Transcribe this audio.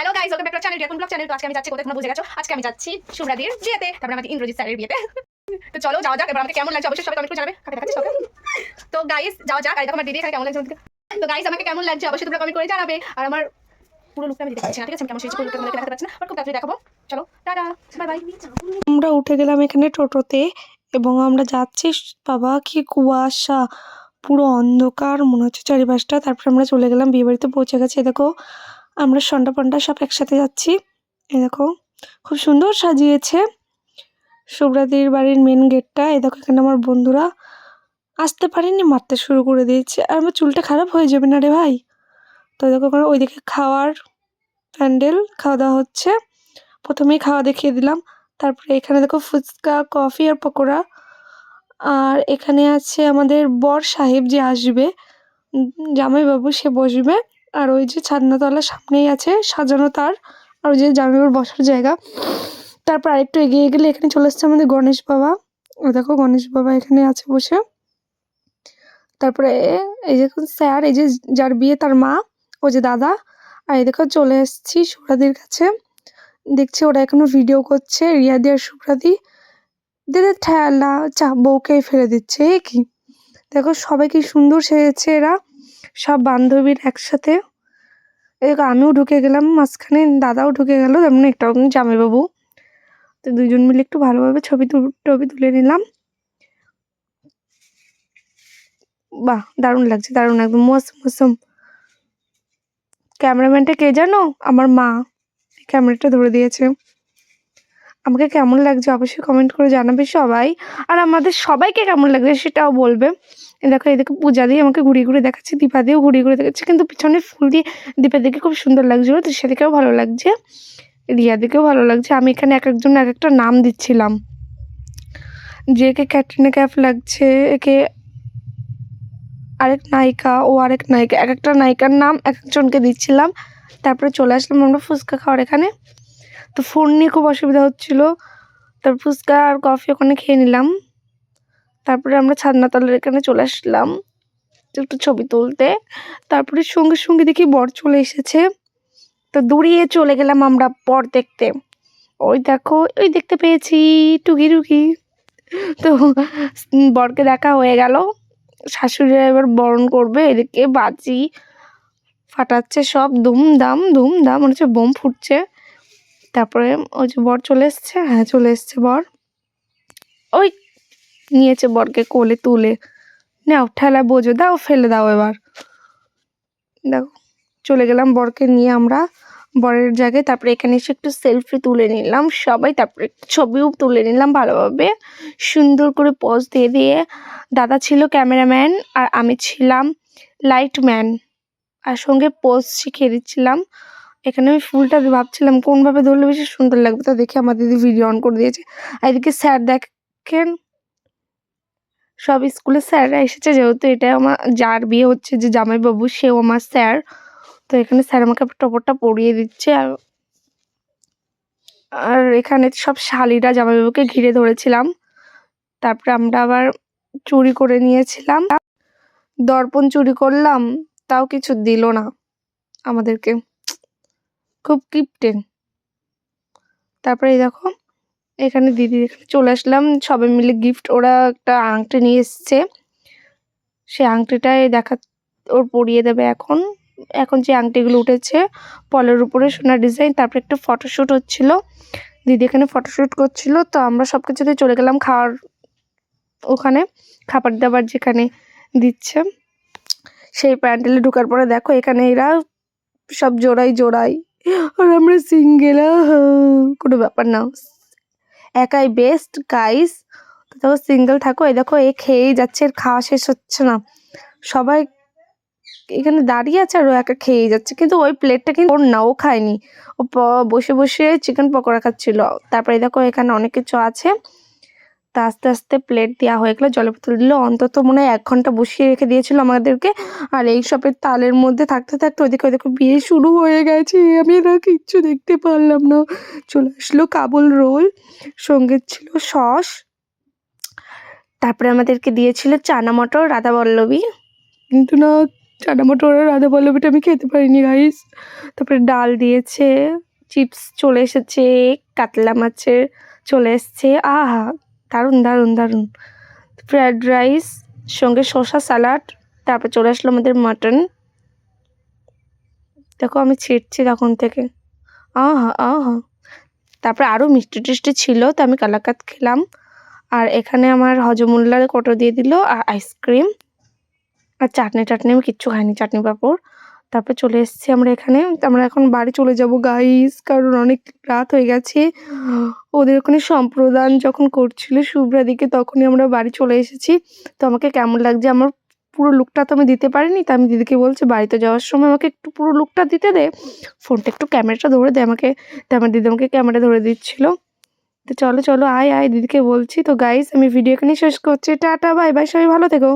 Hello guys welcome back to channel blog channel তো আজকে আমি যাচ্ছি কোথায়? বুঝে গেছো? আজকে আমি যাচ্ছি শুভ্রাদির বিয়েতে। তারপরে আমাদের ইন্দ্রজিৎ স্যারের বিয়েতে। তো চলো, যাওয়া যাক। এবার আমাকে কেমন লাগছে? অবশ্যই সবাই কমেন্ট করে জানাবে। কাকে দেখাচ্ছি সবাই তো গাইস যাওয়া যাক। আর আমার দিদি এখানে কেমন লাগছে। তো গাইস আমাকে কেমন লাগছে? অবশ্যই তোমরা কমেন্ট করে জানাবে। আর আমার পুরো লুকটা আমি দিতে পারছি ঠিক আছে, আমি কেমন সেজেছি পুরো লুকটা তোমাদেরকে দেখাতে পারছি না। বাট খুব তাড়াতাড়ি দেখাবো। চলো, টাটা বাই বাই আমরা উঠে গেলাম এখানে টোটোতে এবং আমরা যাচ্ছি, বাবা, কি কুয়াশা। পুরো অন্ধকার, মনে হচ্ছে চারিপাশটা। তারপর আমরা চলে গেলাম। বিয়ে বাড়িতে পৌঁছে গেছে। দেখো আমরা সন্ডা পন্ডা সব একসাথে যাচ্ছি। এ দেখো, খুব সুন্দর সাজিয়েছে। শুভ্রাদির বাড়ির মেন গেটটা এ দেখো এখানে আমার বন্ধুরা আসতে পারেনি, মারতে শুরু করে দিয়েছে। আর আমার চুলটা খারাপ হয়ে যাবে না রে ভাই? তো দেখো ওখানে ওইদিকে খাওয়ার প্যান্ডেল, খাওয়া দাওয়া হচ্ছে। প্রথমেই খাওয়া দেখিয়ে দিলাম। তারপরে এখানে দেখো ফুচকা, কফি আর পকোড়া। আর এখানে আছে আমাদের বর সাহেব যে আসবে, জামাইবাবু সে বসবে। আর ওই যে ছাদনাতলা সামনেই আছে, সাজানো তার, আর ওই যে জামাইবাবুর বসার জায়গা। তারপর আরেকটু এগিয়ে গেলে এখানে চলে এসছে আমাদের গণেশ বাবা। ও দেখো গণেশ বাবা এখানে আছে বসে। তারপরে এই যে স্যার, এই যে যার বিয়ে তার মা, ও যে দাদা, আর এই দেখো চলে এসেছি সুরাদির কাছে। দেখছি ওরা এখনও ভিডিও করছে, রিয়াদি আর সুপ্রাদি দিদি ঠেলা, চা, বউকে ফেলে দিচ্ছে, এ কি? দেখো সবাই কি সুন্দর সেজেছে এরা। সব বান্ধবীর একসাথে। আমিও ঢুকে গেলাম, মাঝখানে দাদাও ঢুকে গেল, তেমন একটা জামাইবাবু। তো দুজন মিলে একটু ভালোভাবে ছবি টবি তুলে নিলাম। বাহ, দারুণ লাগছে, দারুণ একদম মৌসুম মৌসুম ক্যামেরাম্যানটা কে জানো? আমার মা। ক্যামেরাটা ধরে দিয়েছে। আমাকে কেমন লাগছে অবশ্যই কমেন্ট করে জানাবে সবাই। আর আমাদের সবাইকে কেমন লাগছে সেটাও বলবে। দেখো এদিকে পূজা দিয়ে আমাকে ঘুরিয়ে ঘুরিয়ে দেখাচ্ছে, দীপা দিয়েও ঘুরিয়ে ঘুরে দেখাচ্ছে, কিন্তু পিছনে ফুল দিয়ে দীপা দিকে খুব সুন্দর লাগছিল, তো সেদিকেও ভালো লাগছে। রিয়া দিকেও ভালো লাগছে, আমি এখানে এক একজন এক একটা নাম দিচ্ছিলাম। যে একে ক্যাটরিনা ক্যাফ লাগছে একে আরেক নায়িকা, ও আরেক নায়িকা, এক একটা নায়িকার নাম এক একজনকে দিচ্ছিলাম। তারপরে চলে আসলাম আমরা ফুচকা খাওয়ার এখানে। তো ফোন নিয়ে খুব অসুবিধা হচ্ছিল। তারপর ফুচকা আর কফি ওখানে খেয়ে নিলাম। তারপরে আমরা ছাদনাতলার এখানে চলে আসলাম একটু ছবি তুলতে। তারপরে সঙ্গে সঙ্গে দেখি বর চলে এসেছে। তো দৌড়িয়ে চলে গেলাম আমরা বর দেখতে। ওই দেখো, ওই দেখতে পেয়েছি, টুকি টুকি। তো বরকে দেখা হয়ে গেল। শাশুড়িরা এবার বরণ করবে, এদিকে বাজি ফাটাচ্ছে সব, ধুমধাম ধুমধাম, মনে হচ্ছে বোম ফুটছে। তারপরে ওই যে বর চলে এসছে হ্যাঁ চলে এসছে বর। ওই নিয়েছে বরকে কোলে তুলে। নাও, ঠেলা বোঝো, দাও, ফেলে দাও এবার। দেখো, চলে গেলাম বরকে নিয়ে আমরা। বরের জায়গায় তারপরে এখানে এসে একটু সেলফি তুলে নিলাম সবাই। তারপরে ছবিও তুলে নিলাম ভালোভাবে। সুন্দর করে পজ দিয়ে দিয়ে। দাদা ছিল ক্যামেরাম্যান আর আমি ছিলাম লাইটম্যান আর সঙ্গে পোজ শিখিয়ে দিচ্ছিলাম। এখানে আমি ফুলটা ভাবছিলাম কোনভাবে ধরলে বেশি সুন্দর লাগবে, তা দেখে আমার দিদি ভিডিও অন করে দিয়েছে। আর এদিকে স্যার দেখেন, সব স্কুলের স্যাররা এসেছে, যেহেতু এটা আমার, যার বিয়ে হচ্ছে যে জামাইবাবু, সেও আমার স্যার। তো এখানে স্যার আমাকে টপরটা পরিয়ে দিচ্ছে, আর আর এখানে সব শালিরা জামাইবাবুকে ঘিরে ধরেছিলাম। তারপরে আমরা আবার চুরি করে নিয়েছিলাম। দর্পণ চুরি করলাম, তাও কিছু দিল না আমাদেরকে। খুব কিপটে তারপরে দেখো, এখানে দিদি চলে আসলাম। সবাই মিলে গিফট ওরা একটা আংটি নিয়ে এসছে। সেই আংটিটাই দেখা, ওর পরিয়ে দেবে এখন। এখন যে আংটিগুলো উঠেছে, পলের উপরে সোনার ডিজাইন তারপরে একটা ফটোশ্যুট হচ্ছিল। দিদি এখানে ফটোশ্যুট করছিল, তো আমরা সব কিছুতে চলে গেলাম খাওয়ার ওখানে, খাবার দাবার যেখানে দিচ্ছে। সেই প্যান্ডেলে ঢোকার পরে দেখো, এখানে এরা সব জোড়াই জোড়াই। আর আমরা সিঙ্গেল কোনো ব্যাপার না। একাই বেস্ট গাইস তো দেখো সিঙ্গেল থাকো, এই দেখো, এ খেয়েই যাচ্ছে, এর খাওয়া শেষ হচ্ছে না। সবাই এখানে দাঁড়িয়ে আছে আর ও একা খেয়েই যাচ্ছে। কিন্তু ওই প্লেটটা কিন্তু ওর নাও খায়নি। ও বসে বসে চিকেন পকোড়া খাচ্ছিল। তারপরে দেখো, এখানে অনেক কিছু আছে। তা আস্তে আস্তে প্লেট দেওয়া হয়ে গেলো জলের বোতল দিল। অন্তত মনে হয় এক ঘণ্টা বসিয়ে রেখে দিয়েছিল আমাদেরকে। আর এই সবের তালের মধ্যে থাকতে থাকতে ওইদিকে ওইদিকে বিয়ে শুরু হয়ে গেছে। আমি না কিচ্ছু দেখতে পারলাম না। চলে আসলো কাবুল রোল সঙ্গে ছিল সস। তারপরে আমাদেরকে দিয়েছিল চানা মটর রাধা বল্লভী কিন্তু না চানা মটর আর রাধা বল্লভীটা আমি খেতে পারিনি রাইস তারপরে ডাল দিয়েছে চিপস চলে এসেছে কাতলা মাছের চলে এসছে। আহা! দারুণ দারুণ দারুণ। ফ্রায়েড রাইস সঙ্গে শসা স্যালাড তারপর চলে আসলো আমাদের মাটন দেখো আমি ছিটছি তখন থেকে। আহা তারপরে আরও মিষ্টি টিষ্টি ছিল, তো আমি কালাকাত খেলাম। আর এখানে আমার হজমুল্লার কটো দিয়ে দিল, আর আইসক্রিম আর চাটনি, টাটনি আমি কিচ্ছু খাইনি, চাটনি পাঁপড়। তারপর চলে এসেছি আমরা এখানে। আমরা এখন বাড়ি চলে যাব গাইস কারণ অনেক রাত হয়ে গেছে। ওদের ওখানে সম্প্রদান যখন করছিল শুভ্রাদিকে, তখনই আমরা বাড়ি চলে এসেছি। তো আমাকে কেমন লাগছে? আমার পুরো লুকটা তো আমি দিতে পারিনি, তো আমি দিদিকে বলছি, বাড়িতে যাওয়ার সময় আমাকে একটু পুরো লুকটা দিতে দে। ফোনটা একটু ক্যামেরাটা ধরে দে আমাকে। তো আমার দিদি আমাকে ক্যামেরা ধরে দিচ্ছিল। তো চলো চলো, আয় আয়, দিদিকে বলছি। তো গাইস আমি ভিডিও এখানে শেষ করছি। টাটা বাই বাই সবাই ভালো থেকো।